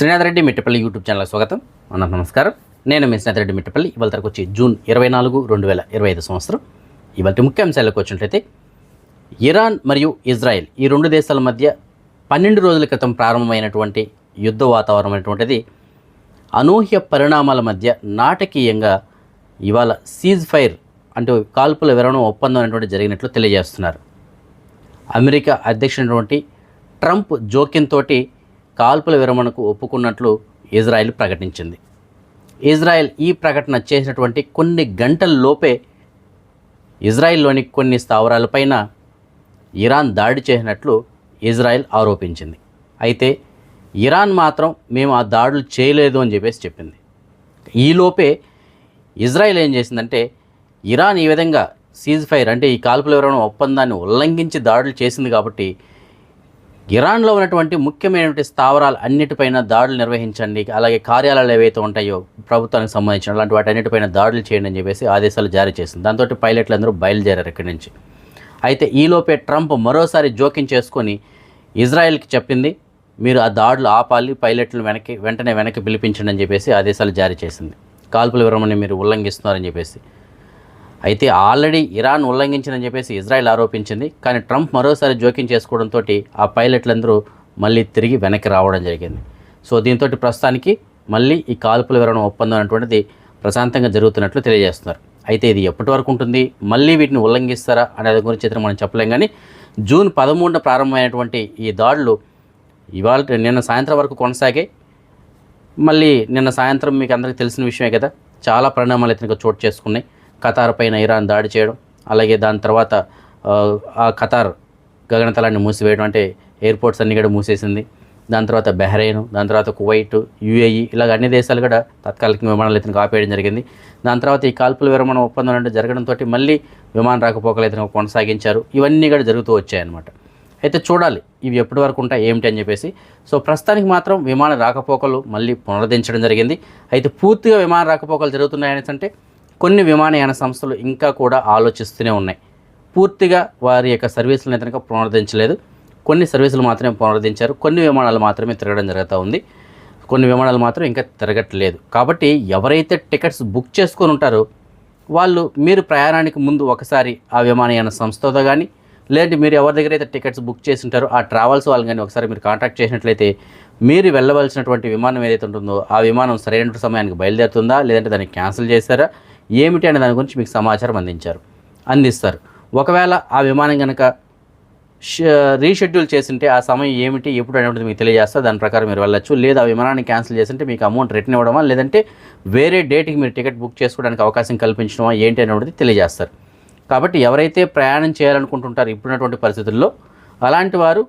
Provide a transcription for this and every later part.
Srinath Reddy Mittapalli YouTube channel స్వాగతం. అన్న నమస్కారం. నేను మీ శ్రీనాథ్ రెడ్డి మిట్టపల్లి. ఇవాళ తరకు వచ్చి జూన్ ఇరవై నాలుగు రెండు వేల ఇరవై ఐదు సంవత్సరం. ఇవాళ ముఖ్య అంశాలకు వచ్చినట్లయితే ఇరాన్ మరియు ఇజ్రాయెల్ ఈ రెండు దేశాల మధ్య పన్నెండు రోజుల క్రితం ప్రారంభమైనటువంటి యుద్ధ వాతావరణం అనేటువంటిది అనూహ్య పరిణామాల మధ్య నాటకీయంగా ఇవాళ సీజ్ ఫైర్ అంటే కాల్పుల విరమణ ఒప్పందం అనేటువంటి జరిగినట్లు తెలియజేస్తున్నారు. అమెరికా అధ్యక్షుడైనటువంటి ట్రంప్ జోక్యంతో కాల్పుల విరమణకు ఒప్పుకున్నట్లు ఇజ్రాయెల్ ప్రకటించింది. ఇజ్రాయెల్ ఈ ప్రకటన చేసినటువంటి కొన్ని గంటల లోపే ఇజ్రాయెల్లోని కొన్ని స్థావరాలపైన ఇరాన్ దాడి చేసినట్లు ఇజ్రాయెల్ ఆరోపించింది. అయితే ఇరాన్ మాత్రం మేము ఆ దాడులు చేయలేదు అని చెప్పేసి చెప్పింది. ఈలోపే ఇజ్రాయెల్ ఏం చేసిందంటే ఇరాన్ ఈ విధంగా సీజ్ ఫైర్ అంటే ఈ కాల్పుల విరమణ ఒప్పందాన్ని ఉల్లంఘించి దాడులు చేసింది కాబట్టి ఇరాన్లో ఉన్నటువంటి ముఖ్యమైనటువంటి స్థావరాలు అన్నిటిపైన దాడులు నిర్వహించండి. అలాగే కార్యాలయాలు ఏవైతే ఉంటాయో ప్రభుత్వానికి సంబంధించిన అలాంటి వాటి అన్నిటిపైన దాడులు చేయండి అని చెప్పేసి ఆదేశాలు జారీ చేసింది. దాంతో పైలట్లు అందరూ బయలుదేరారు ఇక్కడి నుంచి. అయితే ఈలోపే ట్రంప్ మరోసారి జోక్యం చేసుకొని ఇజ్రాయెల్కి చెప్పింది మీరు ఆ దాడులు ఆపాలి పైలట్లు వెనక్కి వెంటనే వెనక్కి పిలిపించండి అని చెప్పేసి ఆదేశాలు జారీ చేసింది. కాల్పుల విరమణ మీరు ఉల్లంఘిస్తున్నారని చెప్పేసి. అయితే ఆల్రెడీ ఇరాన్ ఉల్లంఘించిందని చెప్పేసి ఇజ్రాయెల్ ఆరోపించింది. కానీ ట్రంప్ మరోసారి జోక్యం చేసుకోవడంతో ఆ పైలట్లందరూ మళ్ళీ తిరిగి వెనక్కి రావడం జరిగింది. సో దీంతో ప్రస్తుతానికి మళ్ళీ ఈ కాల్పుల వివరణ ఒప్పందం అనేటువంటిది ప్రశాంతంగా జరుగుతున్నట్లు తెలియజేస్తున్నారు. అయితే ఇది ఎప్పటి వరకు ఉంటుంది? మళ్ళీ వీటిని ఉల్లంఘిస్తారా అనే దాని గురించి అయితే మనం చెప్పలేం. కానీ జూన్ పదమూడున ప్రారంభమైనటువంటి ఈ దాడులు ఇవాళ నిన్న సాయంత్రం వరకు కొనసాగాయి. మళ్ళీ నిన్న సాయంత్రం మీకు అందరికీ తెలిసిన విషయమే కదా. చాలా పరిణామాలు అయితే చోటు చేసుకున్నాయి. ఖతార్ పైన ఇరాన్ దాడి చేయడం అలాగే దాని తర్వాత ఆ, ఖతార్ గగనతలాన్ని మూసివేయడం అంటే ఎయిర్పోర్ట్స్ అన్ని కూడా మూసేసింది. దాని తర్వాత బెహ్రెయిన్ దాని తర్వాత కువైట్ యుఏఈ ఇలాగ అన్ని దేశాలు కూడా తాత్కాలిక విమానాలు ఇతనికి ఆపేయడం జరిగింది. దాని తర్వాత ఈ కాల్పుల విరమణ ఒప్పందం అంటే జరగడంతో మళ్ళీ విమాన రాకపోకలు ఇతను కొనసాగించారు. ఇవన్నీ కూడా జరుగుతూ వచ్చాయన్నమాట అయితే చూడాలి ఇవి ఎప్పటి వరకు ఉంటాయి ఏమిటి అని చెప్పేసి. సో ప్రస్తుతానికి మాత్రం విమాన రాకపోకలు మళ్ళీ పునరుద్ధరించడం జరిగింది. అయితే పూర్తిగా విమాన రాకపోకలు జరుగుతున్నాయని అంటే కొన్ని విమానయాన సంస్థలు ఇంకా కూడా ఆలోచిస్తూనే ఉన్నాయి. పూర్తిగా వారి యొక్క సర్వీసులను కనుక పునరుద్ధరించలేదు. కొన్ని సర్వీసులు మాత్రమే పునరుద్ధరించారు. కొన్ని విమానాలు మాత్రమే తిరగడం జరుగుతూ ఉంది. కొన్ని విమానాలు మాత్రం ఇంకా తిరగట్లేదు. కాబట్టి ఎవరైతే టికెట్స్ బుక్ చేసుకొని ఉంటారో వాళ్ళు మీరు ప్రయాణానికి ముందు ఒకసారి ఆ విమానయాన సంస్థతో కానీ లేదంటే మీరు ఎవరి దగ్గర అయితే టికెట్స్ బుక్ చేసి ఉంటారో ఆ ట్రావెల్స్ వాళ్ళని కానీ ఒకసారి మీరు కాంటాక్ట్ చేసినట్లయితే మీరు వెళ్ళవలసినటువంటి విమానం ఏదైతే ఉంటుందో ఆ విమానం సరైన సమయానికి బయలుదేరుతుందా లేదంటే దాన్ని క్యాన్సిల్ చేశారా? ఏమిటి అనే దాని గురించి మీకు సమాచారం అందించారు. అందిస్తారు. ఒకవేళ ఆ విమానం కనుక రీషెడ్యూల్ చేసింటే ఆ సమయం ఏమిటి ఎప్పుడు అనేటువంటిది మీకు తెలియజేస్తారు. దాని ప్రకారం మీరు వెళ్ళచ్చు. లేదా ఆ విమానాన్ని క్యాన్సిల్ చేసింటే మీకు అమౌంట్ రిటర్న్ ఇవ్వడమా లేదంటే వేరే డేట్కి మీరు టికెట్ బుక్ చేసుకోవడానికి అవకాశం కల్పించడమా ఏంటి అనేటువంటిది తెలియజేస్తారు. కాబట్టి ఎవరైతే ప్రయాణం చేయాలనుకుంటుంటారో ఇప్పుడున్నటువంటి పరిస్థితుల్లో అలాంటి వారు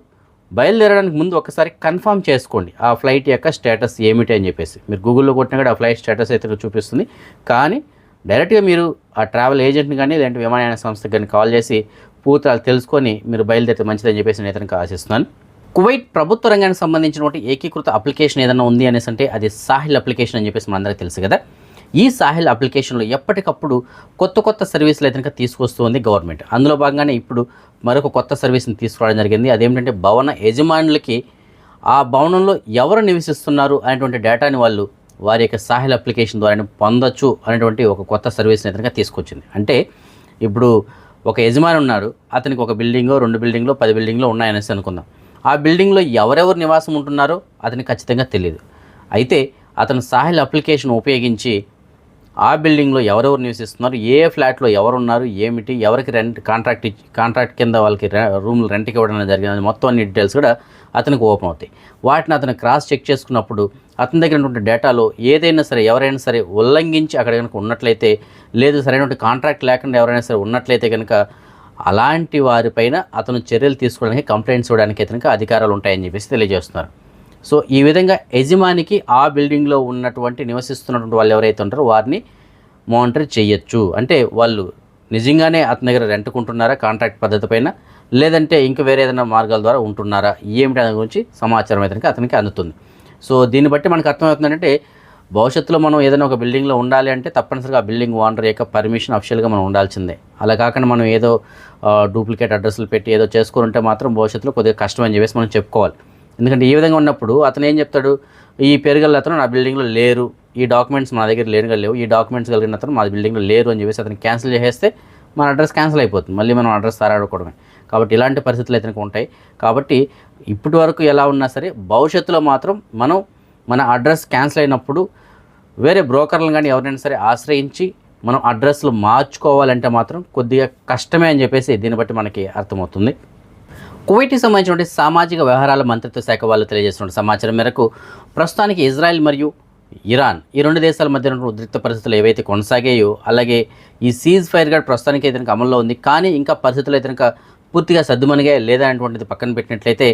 బయలుదేరడానికి ముందు ఒకసారి కన్ఫర్మ్ చేసుకోండి ఆ ఫ్లైట్ యొక్క స్టేటస్ ఏమిటి అని చెప్పేసి. మీరు గూగుల్లో కొట్టినా కూడా ఆ ఫ్లైట్ స్టేటస్ అయితే చూపిస్తుంది. కానీ డైరెక్ట్గా మీరు ఆ ట్రావెల్ ఏజెంట్ని కానీ లేదంటే విమానయాన సంస్థకి కానీ కాల్ చేసి పూర్తి తెలుసుకొని మీరు బయలుదేరితే మంచిదని చెప్పేసి నేను ఇతనికి ఆశిస్తున్నాను. కువైట్ ప్రభుత్వ రంగానికి సంబంధించినటువంటి ఏకీకృత అప్లికేషన్ ఏదైనా ఉంది అనేసి అంటే అది సాహిల్ అప్లికేషన్ అని చెప్పేసి మనందరికీ తెలుసు కదా. ఈ సాహిల్ అప్లికేషన్లో ఎప్పటికప్పుడు కొత్త కొత్త సర్వీసులు అయితే తీసుకొస్తూ ఉంది గవర్నమెంట్. అందులో భాగంగానే ఇప్పుడు మరొక కొత్త సర్వీస్ని తీసుకురావడం జరిగింది. అదేమిటంటే భవన యజమానులకి ఆ భవనంలో ఎవరు నివసిస్తున్నారు అనేటువంటి డేటాని వాళ్ళు వారి యొక్క సాహిల్ అప్లికేషన్ ద్వారా పొందొచ్చు అనేటువంటి ఒక కొత్త సర్వీస్ని అయితే తీసుకొచ్చింది. అంటే ఇప్పుడు ఒక యజమాని ఉన్నాడు అతనికి ఒక బిల్డింగో రెండు బిల్డింగ్లో పది బిల్డింగ్లో ఉన్నాయనేసి అనుకుందాం. ఆ బిల్డింగ్లో ఎవరెవరు నివాసం ఉంటున్నారో అతనికి ఖచ్చితంగా తెలియదు అయితే అతను సాహిల్ అప్లికేషన్ ఉపయోగించి ఆ బిల్డింగ్లో ఎవరెవరు నివసిస్తున్నారు ఏ ఫ్లాట్లో ఎవరు ఉన్నారు ఏమిటి ఎవరికి రెంట్ కాంట్రాక్ట్ కాంట్రాక్ట్ కింద వాళ్ళకి రూమ్లు రెంట్కి ఇవ్వడం జరిగింది. మొత్తం అన్ని డీటెయిల్స్ కూడా అతనికి ఓపెన్ అవుతాయి. వాటిని అతను క్రాస్ చెక్ చేసుకున్నప్పుడు అతని దగ్గర ఉన్నటువంటి డేటాలో ఏదైనా సరే ఎవరైనా సరే ఉల్లంఘించి అక్కడ కనుక ఉన్నట్లయితే లేదు సరైనటువంటి కాంట్రాక్ట్ లేకుండా ఎవరైనా సరే ఉన్నట్లయితే కనుక అలాంటి వారిపైన అతను చర్యలు తీసుకోవడానికి కంప్లైంట్స్ ఇవ్వడానికి కనుక అధికారాలు ఉంటాయని చెప్పేసి తెలియజేస్తున్నారు. సో ఈ విధంగా యజమానికి ఆ బిల్డింగ్లో ఉన్నటువంటి నివసిస్తున్నటువంటి వాళ్ళు ఎవరైతే ఉంటారో వారిని మానిటర్ చేయొచ్చు. అంటే వాళ్ళు నిజంగానే అతని దగ్గర రెంట్కుంటున్నారా కాంట్రాక్ట్ పద్ధతి పైన లేదంటే ఇంకా వేరే ఏదైనా మార్గాల ద్వారా ఉంటున్నారా ఏమిటి దాని గురించి సమాచారం అయితే అతనికి అందుతుంది. సో దీన్ని బట్టి మనకు అర్థమవుతుందంటే భవిష్యత్తులో మనం ఏదైనా ఒక బిల్డింగ్లో ఉండాలి అంటే తప్పనిసరిగా ఆ బిల్డింగ్ ఓనర్ యొక్క పర్మిషన్ అఫిషియల్గా మనం ఉండాల్సిందే. అలా కాకుండా మనం ఏదో డూప్లికేట్ అడ్రస్లు పెట్టి ఏదో చేసుకుని ఉంటే మాత్రం భవిష్యత్తులో కొద్దిగా కష్టం అని చెప్పేసి మనం చెప్పుకోవాలి. ఎందుకంటే ఈ విధంగా ఉన్నప్పుడు అతను ఏం చెప్తాడు? ఈ పెరుగల అతను నా బిల్డింగ్లో లేరు. ఈ డాక్యుమెంట్స్ మా దగ్గర లేనుగా లేవు. ఈ డాక్యుమెంట్స్ కలిగిన అతను మా బిల్డింగ్లో లేరు అని చెప్పేసి అతను క్యాన్సిల్ చేసేస్తే మన అడ్రస్ క్యాన్సిల్ అయిపోతుంది. మళ్ళీ మనం అడ్రస్ తరాడుకోవడమే. కాబట్టి ఇలాంటి పరిస్థితులు అయితే ఉంటాయి. కాబట్టి ఇప్పటి వరకు ఎలా ఉన్నా సరే భవిష్యత్తులో మాత్రం మనం మన అడ్రస్ క్యాన్సిల్ అయినప్పుడు వేరే బ్రోకర్లను కానీ ఎవరైనా సరే ఆశ్రయించి మనం అడ్రస్లు మార్చుకోవాలంటే మాత్రం కొద్దిగా కష్టమే అని చెప్పేసి దీన్ని బట్టి మనకి అర్థమవుతుంది. కువైట్కి సంబంధించినటువంటి సామాజిక వ్యవహారాల మంత్రిత్వ శాఖ వాళ్ళు తెలియజేస్తున్న సమాచారం మేరకు ప్రస్తుతానికి ఇజ్రాయెల్ మరియు ఇరాన్ ఈ రెండు దేశాల మధ్య ఉద్రిక్త పరిస్థితులు ఏవైతే కొనసాగాయో అలాగే ఈ సీజ్ ఫైర్ గార్డ్ ప్రస్తుతానికి అయితే అమల్లో ఉంది. కానీ ఇంకా పరిస్థితులు అయితే పూర్తిగా సర్దుమనిగా లేదా అనేటువంటిది పక్కన పెట్టినట్లయితే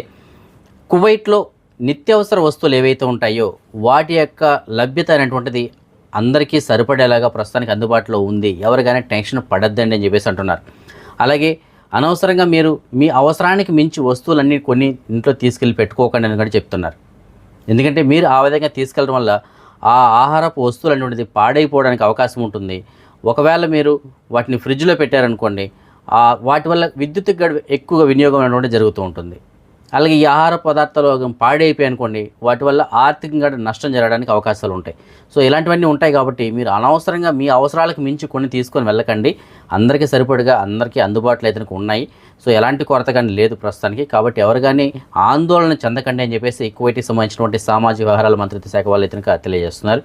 కువైట్లో నిత్యావసర వస్తువులు ఏవైతే ఉంటాయో వాటి యొక్క లభ్యత అనేటువంటిది అందరికీ సరిపడేలాగా ప్రస్తుతానికి అందుబాటులో ఉంది. ఎవరికైనా టెన్షన్ పడద్దండి అని చెప్పేసి అంటున్నారు. అలాగే అనవసరంగా మీరు మీ అవసరానికి మించి వస్తువులన్నీ కొన్ని ఇంట్లో తీసుకెళ్ళి పెట్టుకోకండి అని కూడా చెప్తున్నారు. ఎందుకంటే మీరు ఆ విధంగా తీసుకెళ్ళడం వల్ల ఆ ఆహారపు వస్తువులు అనేటువంటిది పాడైపోవడానికి అవకాశం ఉంటుంది. ఒకవేళ మీరు వాటిని ఫ్రిడ్జ్లో పెట్టారనుకోండి వాటి వల్ల విద్యుత్ గడువు ఎక్కువగా వినియోగం అనేటువంటి జరుగుతూ ఉంటుంది. అలాగే ఈ ఆహార పదార్థాలు పాడైపోయి అనుకోండి వాటి వల్ల ఆర్థికంగా నష్టం జరగడానికి అవకాశాలు ఉంటాయి. సో ఇలాంటివన్నీ ఉంటాయి కాబట్టి మీరు అనవసరంగా మీ అవసరాలకు మించి కొన్ని తీసుకొని వెళ్ళకండి. అందరికీ సరిపడగా అందరికీ అందుబాటులో అయితే ఉన్నాయి. సో ఎలాంటి కొరత కానీ లేదు ప్రస్తుతానికి. కాబట్టి ఎవరు కానీ ఆందోళన చెందకండి అని చెప్పేసి కువైట్కి సంబంధించినటువంటి సామాజిక వ్యవహారాల మంత్రిత్వ శాఖ వాళ్ళు అయితే తెలియజేస్తున్నారు.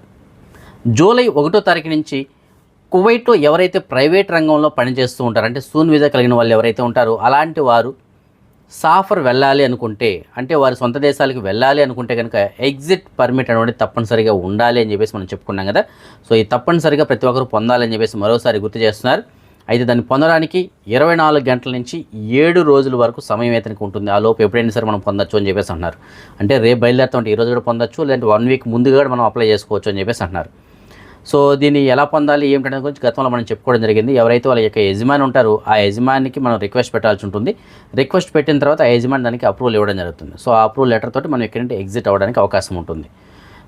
జూలై ఒకటో తారీఖు నుంచి కువైట్లో ఎవరైతే ప్రైవేట్ రంగంలో పనిచేస్తూ ఉంటారో అంటే సూన్ వీజా కలిగిన వాళ్ళు ఎవరైతే ఉంటారో అలాంటి వారు సాఫర్ వెళ్ళాలి అనుకుంటే అంటే వారి సొంత దేశాలకు వెళ్ళాలి అనుకుంటే కనుక ఎగ్జిట్ పర్మిట్ అనేది తప్పనిసరిగా ఉండాలి అని చెప్పేసి మనం చెప్పుకున్నాం కదా. సో ఈ తప్పనిసరిగా ప్రతి ఒక్కరు పొందాలని చెప్పేసి మరోసారి గుర్తు చేస్తున్నారు. అయితే దాన్ని పొందడానికి ఇరవై నాలుగు గంటల నుంచి ఏడు రోజుల వరకు సమయం అయితే ఉంటుంది. ఆ లోపు ఎప్పుడైనా సరే మనం పొందొచ్చు అని చెప్పేసి అంటున్నారు. అంటే రేపు బయలుదేరుతుంటే ఈ రోజు కూడా పొందొచ్చు లేదంటే వన్ వీక్ ముందుగా కూడా మనం అప్లై చేసుకోవచ్చు అని చెప్పేసి అంటున్నారు. సో దీన్ని ఎలా పొందాలి ఏమిటనే గురించి గతంలో మనం చెప్పుకోవడం జరిగింది. ఎవరైతే వాళ్ళ యొక్క యజమాని ఉంటారో ఆ యజమానికి మనం రిక్వెస్ట్ పెట్టాల్సి ఉంటుంది. రిక్వెస్ట్ పెట్టిన తర్వాత ఆ యజమాని దానికి అప్రూవల్ ఇవ్వడం జరుగుతుంది. సో ఆ అప్రూవల్ లెటర్ తోటి మనం ఎక్కడంటే ఎగ్జిట్ అవ్వడానికి అవకాశం ఉంటుంది.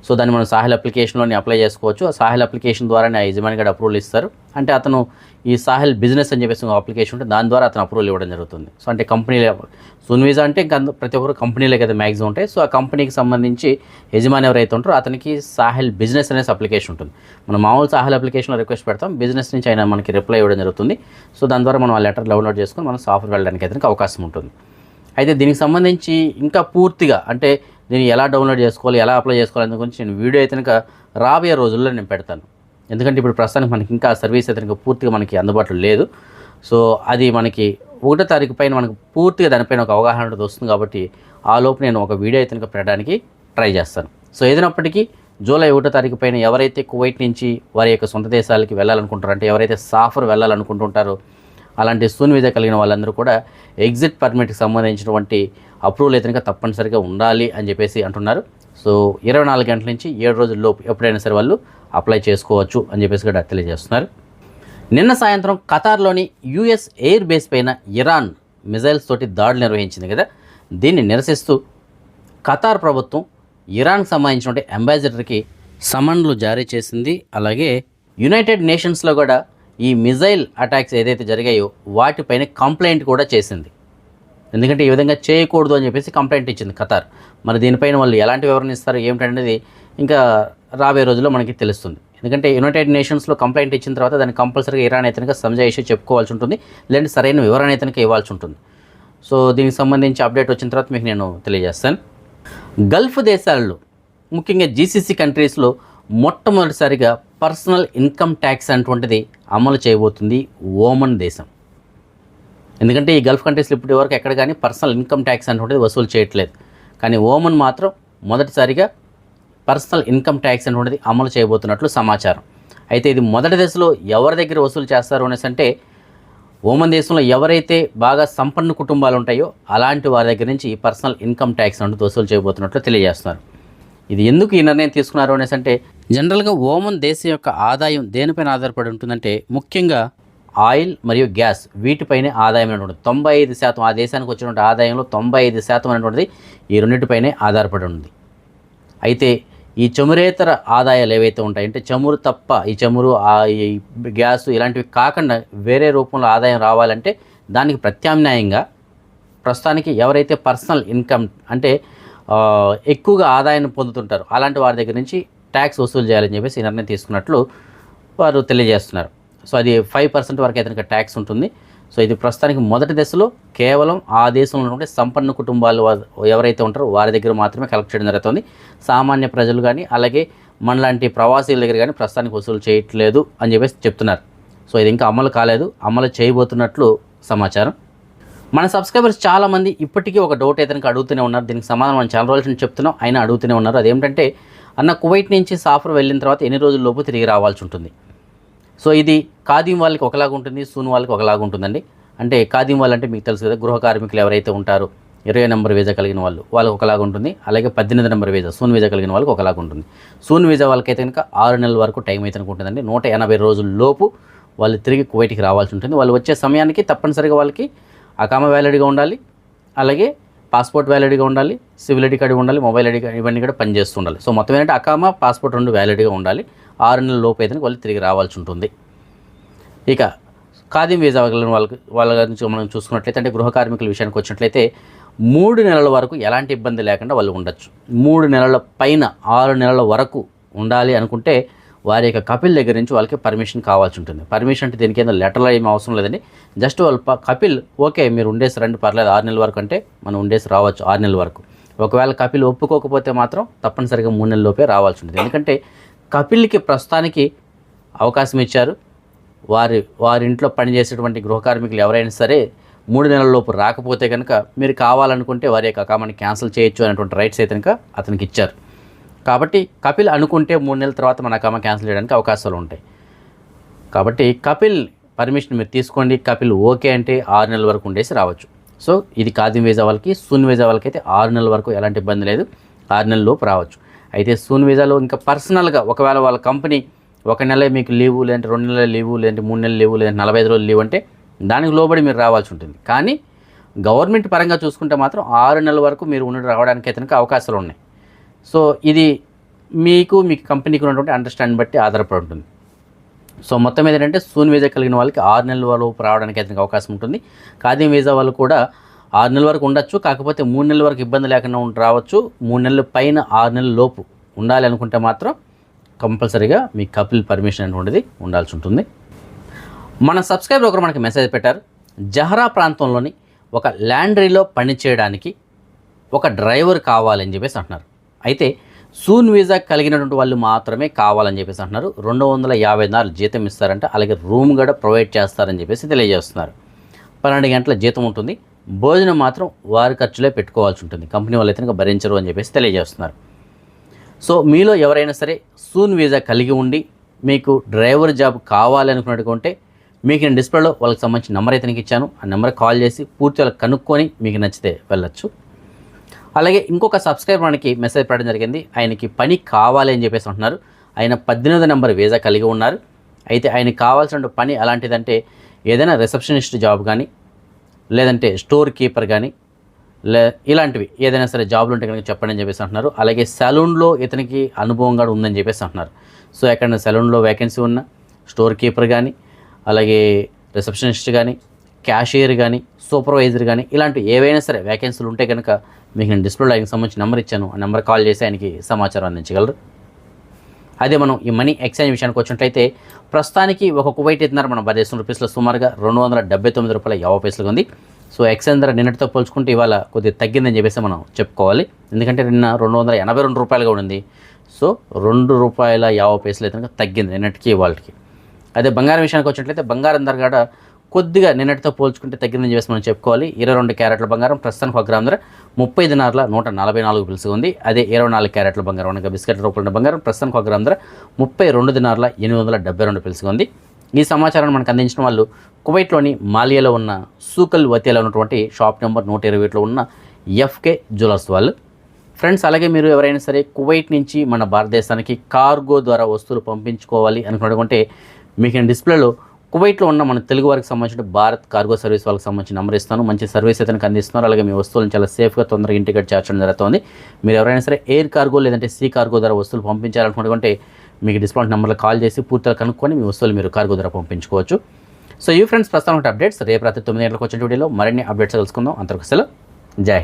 సో దాన్ని మనం సాహిల్ అప్లికేషన్లోని అప్లై చేసుకోవచ్చు. ఆ సాహిల్ అప్లికేషన్ ద్వారానే ఆ యజమాని గారు అప్రూవల్ ఇస్తారు. అంటే అతను ఈ సాహిల్ బిజినెస్ అని చెప్పేసి అప్లికేషన్ ఉంటే దాని ద్వారా అతను అప్రూవల్ ఇవ్వడం జరుగుతుంది. సో అంటే కంపెనీలే సున్వీజా అంటే ఇంకా ప్రతి ఒక్కరు కంపెనీలే కదా మ్యాక్సిమం ఉంటాయి. సో ఆ కంపెనీకి సంబంధించి యజమాని ఎవరైతే ఉంటారో అతనికి సాహిల్ బిజినెస్ అనేసి అప్లికేషన్ ఉంటుంది. మనం మామూలు సాహిల్ అప్లికేషన్లో రిక్వెస్ట్ పెడతాం. బిజినెస్ నుంచి ఆయన మనకి రిప్లై ఇవ్వడం జరుగుతుంది. సో దాని ద్వారా మనం ఆ లెటర్ డౌన్లోడ్ చేసుకొని మనం సాఫ్ట్వేర్ వెళ్ళడానికి అతనికి అవకాశం ఉంటుంది. అయితే దీనికి సంబంధించి ఇంకా పూర్తిగా అంటే దీన్ని ఎలా డౌన్లోడ్ చేసుకోవాలి ఎలా అప్లై చేసుకోవాలి అందు గురించి నేను వీడియో అయితే కనుక రాబోయే రోజుల్లో నేను పెడతాను. ఎందుకంటే ఇప్పుడు ప్రస్తుతానికి మనకి ఇంకా సర్వీస్ అయితే కనుక పూర్తిగా మనకి అందుబాటులో లేదు. సో అది మనకి ఒకటో తారీఖు పైన మనకు పూర్తిగా దానిపైన ఒక అవగాహన అనేది వస్తుంది కాబట్టి ఆ లోపు నేను ఒక వీడియో అయితే కనుక పెట్టడానికి ట్రై చేస్తాను. సో ఏదైనప్పటికీ జూలై ఒకటో తారీఖు పైన ఎవరైతే కువైట్ నుంచి వారి యొక్క సొంత దేశాలకి వెళ్ళాలనుకుంటారో అంటే ఎవరైతే సాఫర్ వెళ్ళాలనుకుంటుంటారో అలాంటి సూన్ కలిగిన వాళ్ళందరూ కూడా ఎగ్జిట్ పర్మిట్కి సంబంధించినటువంటి అప్రూవల్ అయితే తప్పనిసరిగా ఉండాలి అని చెప్పేసి అంటున్నారు. సో ఇరవై నాలుగు గంటల నుంచి ఏడు రోజుల లోపు ఎప్పుడైనా సరే వాళ్ళు అప్లై చేసుకోవచ్చు అని చెప్పేసి కూడా తెలియజేస్తున్నారు. నిన్న సాయంత్రం ఖతార్లోని యుఎస్ ఎయిర్ బేస్ పైన ఇరాన్ మిజైల్స్ తోటి దాడులు నిర్వహించింది కదా. దీన్ని నిరసిస్తూ ఖతార్ ప్రభుత్వం ఇరాన్కి సంబంధించినటువంటి అంబాసిడర్కి సమన్లు జారీ చేసింది. అలాగే యునైటెడ్ నేషన్స్లో కూడా ఈ మిజైల్ అటాక్స్ ఏదైతే జరిగాయో వాటిపైన కంప్లైంట్ కూడా చేసింది. ఎందుకంటే ఈ విధంగా చేయకూడదు అని చెప్పేసి కంప్లైంట్ ఇచ్చింది ఖతార్. మరి దీనిపైన వాళ్ళు ఎలాంటి వివరణ ఇస్తారు ఏమిటనేది ఇంకా రాబోయే రోజుల్లో మనకి తెలుస్తుంది. ఎందుకంటే యునైటెడ్ నేషన్స్లో కంప్లైంట్ ఇచ్చిన తర్వాత దాన్ని కంపల్సరీగా ఇరాన్ అయితే సంజాయిషి చెప్పుకోవాల్సి ఉంటుంది లేదంటే సరైన వివరణ అయితే ఇవ్వాల్సి ఉంటుంది. సో దీనికి సంబంధించి అప్డేట్ వచ్చిన తర్వాత మీకు నేను తెలియజేస్తాను. గల్ఫ్ దేశాల్లో ముఖ్యంగా జీసీసీ కంట్రీస్లో మొట్టమొదటిసారిగా పర్సనల్ ఇన్కమ్ ట్యాక్స్ అటువంటిది అమలు చేయబోతుంది ఓమన్ దేశం. ఎందుకంటే ఈ గల్ఫ్ కంట్రీస్లో ఇప్పటి వరకు ఎక్కడ కానీ పర్సనల్ ఇన్కమ్ ట్యాక్స్ అటువంటిది వసూలు చేయట్లేదు. కానీ ఓమన్ మాత్రం మొదటిసారిగా పర్సనల్ ఇన్కమ్ ట్యాక్స్ అటువంటిది అమలు చేయబోతున్నట్లు సమాచారం. అయితే ఇది మొదటి దశలో ఎవరి దగ్గర వసూలు చేస్తారు అనేసి అంటే ఓమన్ దేశంలో ఎవరైతే బాగా సంపన్న కుటుంబాలు ఉంటాయో అలాంటి వారి దగ్గర నుంచి ఈ పర్సనల్ ఇన్కమ్ ట్యాక్స్ అనేది వసూలు చేయబోతున్నట్లు తెలియజేస్తున్నారు. ఇది ఎందుకు ఈ నిర్ణయం తీసుకున్నారు అనేసి అంటే జనరల్గా ఓమన్ దేశం యొక్క ఆదాయం దేనిపైన ఆధారపడి ఉంటుందంటే ముఖ్యంగా ఆయిల్ మరియు గ్యాస్ వీటిపైనే ఆదాయం అనేటువంటి తొంభై ఐదు శాతం ఆ దేశానికి వచ్చినటువంటి ఆదాయంలో తొంభై ఐదు శాతం అనేటువంటిది ఈ రెండింటిపైనే ఆధారపడి ఉంది. అయితే ఈ చమురేతర ఆదాయాలు ఏవైతే ఉంటాయంటే చమురు తప్ప ఈ చమురు ఆ ఈ గ్యాస్ ఇలాంటివి కాకుండా వేరే రూపంలో ఆదాయం రావాలంటే దానికి ప్రత్యామ్నాయంగా ప్రస్తుతానికి ఎవరైతే పర్సనల్ ఇన్కమ్ అంటే ఎక్కువగా ఆదాయాన్ని పొందుతుంటారు అలాంటి వారి దగ్గర నుంచి ట్యాక్స్ వసూలు చేయాలని చెప్పేసి నిర్ణయం తీసుకున్నట్లు వారు తెలియజేస్తున్నారు. సో అది ఫైవ్ పర్సెంట్ వరకు అయితే ట్యాక్స్ ఉంటుంది. సో ఇది ప్రస్తుతానికి మొదటి దశలో కేవలం ఆ దేశంలో ఉన్నటువంటి సంపన్న కుటుంబాలు ఎవరైతే ఉంటారో వారి దగ్గర మాత్రమే కలెక్ట్ చేయడం జరుగుతుంది. సామాన్య ప్రజలు కానీ అలాగే మనలాంటి ప్రవాసీల దగ్గర కానీ ప్రస్తుతానికి వసూలు చేయట్లేదు అని చెప్పేసి చెప్తున్నారు. సో ఇది ఇంకా అమలు కాలేదు. అమలు చేయబోతున్నట్లు సమాచారం. మన సబ్స్క్రైబర్స్ చాలామంది ఇప్పటికీ ఒక డౌట్ అయితే అడుగుతూనే ఉన్నారు. దీనికి సమాధానం మనం చాలా రోజుల నుంచి చెప్తున్నాం. అయినా అడుగుతూనే ఉన్నారు. అదేంటంటే అన్న కువైట్ నుంచి సాఫర్ వెళ్ళిన తర్వాత ఎన్ని రోజుల లోపు తిరిగి రావాల్సి ఉంటుంది? సో ఇది ఖాదీం వాళ్ళకి ఒకలాగా ఉంటుంది సూన్ వాళ్ళకి ఒకలాగా ఉంటుందండి. అంటే ఖాదీం వాళ్ళంటే మీకు తెలుసు కదా గృహ కార్మికులు ఎవరైతే ఉంటారో ఇరవై నెంబర్ వీజా కలిగిన వాళ్ళు వాళ్ళకి ఒకలాగా ఉంటుంది. అలాగే పద్దెనిమిది నెంబర్ వీజా సూన్ వీజా కలిగిన వాళ్ళకి ఒకలాగా ఉంటుంది. సూన్ వీజా వాళ్ళకైతే కనుక ఆరు నెలల వరకు టైం అయితే అనుకుంటుందండి నూట ఎనభై రోజుల లోపు వాళ్ళు తిరిగి కువైట్కి రావాల్సి ఉంటుంది. వాళ్ళు వచ్చే సమయానికి తప్పనిసరిగా వాళ్ళకి అకామ వ్యాలిడ్గా ఉండాలి. అలాగే పాస్పోర్ట్ వ్యాలిడ్గా ఉండాలి సివిల్ ఐడి కార్డు ఉండాలి మొబైల్ ఐడి కార్డు ఇవన్నీ కూడా పనిచేస్తూ ఉండాలి. సో మొత్తం ఏంటంటే అకామ పాస్పోర్ట్ రెండు వ్యాలిడ్గా ఉండాలి. ఆరు నెలల లోపు అయితే వాళ్ళు తిరిగి రావాల్సి ఉంటుంది. ఇక ఖాదీం వీజా వాళ్ళకి వాళ్ళ గురించి మనం చూసుకున్నట్లయితే అంటే గృహ కార్మికుల విషయానికి వచ్చినట్లయితే మూడు నెలల వరకు ఎలాంటి ఇబ్బంది లేకుండా వాళ్ళు ఉండొచ్చు. మూడు నెలల పైన ఆరు నెలల వరకు ఉండాలి అనుకుంటే వారి యొక్క కపిల్ దగ్గర నుంచి వాళ్ళకి పర్మిషన్ కావాల్సి ఉంటుంది. పర్మిషన్ అంటే దీనికి ఏదో లెటర్లో ఏమీ అవసరం లేదండి. జస్ట్ వాళ్ళు కపిల్ ఓకే మీరు ఉండేసి రండి పర్లేదు ఆరు నెలల వరకు అంటే మనం ఉండేసి రావచ్చు ఆరు నెలల వరకు. ఒకవేళ కపిల్ ఒప్పుకోకపోతే మాత్రం తప్పనిసరిగా మూడు నెలల లోపే రావాల్సి ఉంటుంది. ఎందుకంటే కపిల్కి ప్రస్తుతానికి అవకాశం ఇచ్చారు. వారి వారి ఇంట్లో పనిచేసేటువంటి గృహ కార్మికులు ఎవరైనా సరే మూడు నెలల లోపు రాకపోతే కనుక మీరు కావాలనుకుంటే వారి యొక్క అకామాన్ని క్యాన్సిల్ చేయొచ్చు అనేటువంటి రైట్స్ అయితే కనుక అతనికి ఇచ్చారు. కాబట్టి కపిల్ అనుకుంటే మూడు నెలల తర్వాత మన అకామా క్యాన్సిల్ చేయడానికి అవకాశాలు ఉంటాయి. కాబట్టి కపిల్ పర్మిషన్ మీరు తీసుకోండి కపిల్ ఓకే అంటే ఆరు నెలల వరకు ఉండేసి రావచ్చు. సో ఇది కాదిం వీజా వాళ్ళకి సూన్ వీజా వాళ్ళకి అయితే ఆరు నెలల వరకు ఎలాంటి ఇబ్బంది లేదు ఆరు నెలల లోపు రావచ్చు. అయితే సూన్ వీజాలో ఇంకా పర్సనల్గా ఒకవేళ వాళ్ళ కంపెనీ ఒక నెల మీకు లీవు లేదంటే రెండు నెలల లీవు లేదంటే మూడు నెలల లీవు లేదంటే నలభై ఐదు రోజులు లీవ్ అంటే దానికి లోబడి మీరు రావాల్సి ఉంటుంది. కానీ గవర్నమెంట్ పరంగా చూసుకుంటే మాత్రం ఆరు నెలల వరకు మీరు ఉండి రావడానికి అయితే అవకాశాలు ఉన్నాయి. సో ఇది మీకు మీ కంపెనీకి ఉన్నటువంటి అండర్స్టాండింగ్ బట్టి ఆధారపడి ఉంటుంది. సో మొత్తం మీద ఏంటంటే సూన్ వీజా కలిగిన వాళ్ళకి ఆరు నెలల వరకు రావడానికి అయితే అవకాశం ఉంటుంది. ఖాదీ వీజా వాళ్ళు కూడా ఆరు నెలల వరకు ఉండొచ్చు. కాకపోతే మూడు నెలల వరకు ఇబ్బంది లేకుండా రావచ్చు. మూడు నెలల పైన ఆరు నెలల లోపు ఉండాలి అనుకుంటే మాత్రం కంపల్సరీగా మీ కపిల్ పర్మిషన్ అనేటువంటిది ఉండాల్సి ఉంటుంది. మన సబ్స్క్రైబర్ ఒకరు మనకి మెసేజ్ పెట్టారు. జహరా ప్రాంతంలోని ఒక ల్యాండ్రీలో పనిచేయడానికి ఒక డ్రైవర్ కావాలని చెప్పేసి అంటున్నారు. అయితే సూన్ వీజా కలిగినటువంటి వాళ్ళు మాత్రమే కావాలని చెప్పేసి అంటున్నారు. రెండు వందల యాభై నాలుగు జీతం ఇస్తారంట అలాగే రూమ్ కూడా ప్రొవైడ్ చేస్తారని చెప్పేసి తెలియజేస్తున్నారు. పన్నెండు గంటల జీతం ఉంటుంది. భోజనం మాత్రం వారి ఖర్చులే పెట్టుకోవాల్సి ఉంటుంది. కంపెనీ వాళ్ళు అయితే భరించరు అని చెప్పేసి తెలియజేస్తున్నారు. సో మీలో ఎవరైనా సరే సూన్ వీజా కలిగి ఉండి మీకు డ్రైవర్ జాబ్ కావాలనుకున్నట్టుకుంటే మీకు నేను డిస్ప్లేలో వాళ్ళకి సంబంధించిన నెంబర్ అయితే నీకు ఇచ్చాను. ఆ నెంబర్ కాల్ చేసి పూర్తి వాళ్ళకి కనుక్కొని మీకు నచ్చితే వెళ్ళొచ్చు. అలాగే ఇంకొక సబ్స్క్రైబర్ మనకి మెసేజ్ పెట్టడం జరిగింది. ఆయనకి పని కావాలి అని చెప్పేసి అంటున్నారు. ఆయన పద్దెనిమిది నెంబర్ వీజా కలిగి ఉన్నారు. అయితే ఆయనకి కావాల్సిన పని అలాంటిదంటే ఏదైనా రిసెప్షనిస్ట్ జాబ్ కానీ లేదంటే స్టోర్ కీపర్ కానీ లే ఇలాంటివి ఏదైనా సరే జాబ్లు ఉంటే కనుక చెప్పండి అని చెప్పేసి అంటున్నారు. అలాగే సెలూన్లో ఇతనికి అనుభవం కూడా ఉందని చెప్పేసి అంటున్నారు. సో ఎక్కడైనా సెలూన్లో వేకెన్సీ ఉన్న స్టోర్ కీపర్ కానీ అలాగే రిసెప్షనిస్ట్ కానీ క్యాషియర్ కానీ సూపర్వైజర్ కానీ ఇలాంటివి ఏవైనా సరే వేకెన్సీలు ఉంటే కనుక మీకు నేను డిస్ప్లేలో ఆయనకు సంబంధించి నెంబర్ ఇచ్చాను. ఆ నెంబర్ కాల్ చేసి ఆయనకి సమాచారం అందించగలరు. అదే మనం ఈ మనీ ఎక్స్చేంజ్ విషయానికి వచ్చినట్లయితే ప్రస్తుతానికి ఒక కువైట్ ఇస్తున్నారు మన భారతదేశం రూపీస్లో సుమారుగా రెండు వందల డెబ్బై తొమ్మిది రూపాయల యాభై పైసలుగా ఉంది. సో ఎక్స్చేంజ్ ధర నిన్నటితో పోల్చుకుంటే ఇవాళ కొద్దిగా తగ్గిందని చెప్పేసి మనం చెప్పుకోవాలి. ఎందుకంటే నిన్న రెండు వందల ఎనభై రెండు రూపాయలుగా ఉంది సో రెండు రూపాయల యాభై పైసలు అయితే తగ్గింది నిన్నటికి ఇవాళకి. అదే బంగారం విషయానికి వచ్చినట్లయితే బంగారం ధర కూడా కొద్దిగా నిన్నటితో పోల్చుకుంటే తగ్గిందని చెప్పేసి మనం చెప్పుకోవాలి. ఇరవై రెండు క్యారెట్ల బంగారం ప్రస్తుతానికి ఒక గ్రామ్ ధర ముప్పై దినార్ల నూట నలభై నాలుగు పిలుసు ఉంది. అదే ఇరవై నాలుగు క్యారెట్ల బంగారం అనగా బిస్కెట్ రూపంలో బంగారం ప్రస్తుతానికి ఒక గ్రామ్ ధర ముప్పై రెండు దినార్ల ఎనిమిది వందల డెబ్బై రెండు పిలుసు ఉంది. ఈ సమాచారాన్ని మనకు అందించిన వాళ్ళు కువైట్లోని మాలియాలో ఉన్న సూకల్ వతియాలో ఉన్నటువంటి షాప్ నెంబర్ నూట ఇరవై ఒకటిలో ఉన్న ఎఫ్కే జ్యువెలర్స్ వాళ్ళు. ఫ్రెండ్స్ అలాగే మీరు ఎవరైనా సరే కువైట్ నుంచి మన భారతదేశానికి కార్గో ద్వారా వస్తువులు పంపించుకోవాలి అనుకున్నటువంటి మీకు డిస్ప్లేలో కువైట్లో ఉన్న మన తెలుగు వారికి సంబంధించిన భారత్ కార్గో సర్వీస్ వాళ్ళకి సంబంధించిన నెంబర్ ఇస్తాను. మంచి సర్వీస్ అయితే అందిస్తున్నారు. అలాగే మీ వస్తువులను చాలా సేఫ్గా తొందరగా ఇంటికి చేర్చడం జరుగుతుంది. మీరు ఎవరైనా సరే ఎయిర్ కార్గో లేదంటే సీ కార్గో ద్వారా వస్తువులు పంపించాలనుకుంటే మీకు డిస్కౌంట్ నెంబర్లో కాల్ చేసి పూర్తిగా కనుక్కొని మీ వస్తువులు మీరు కార్గో ద్వారా పంపించుకోవచ్చు. సో ఈ ఫ్రెండ్స్ ప్రస్తుతం అప్డేట్స్ రేపు రాత్రి తొమ్మిది గంటలకు వచ్చిన వీడియోలో మరిన్ని అప్డేట్స్ తెలుసుకుందాం. అంతకు సెలవు. జై హింద్.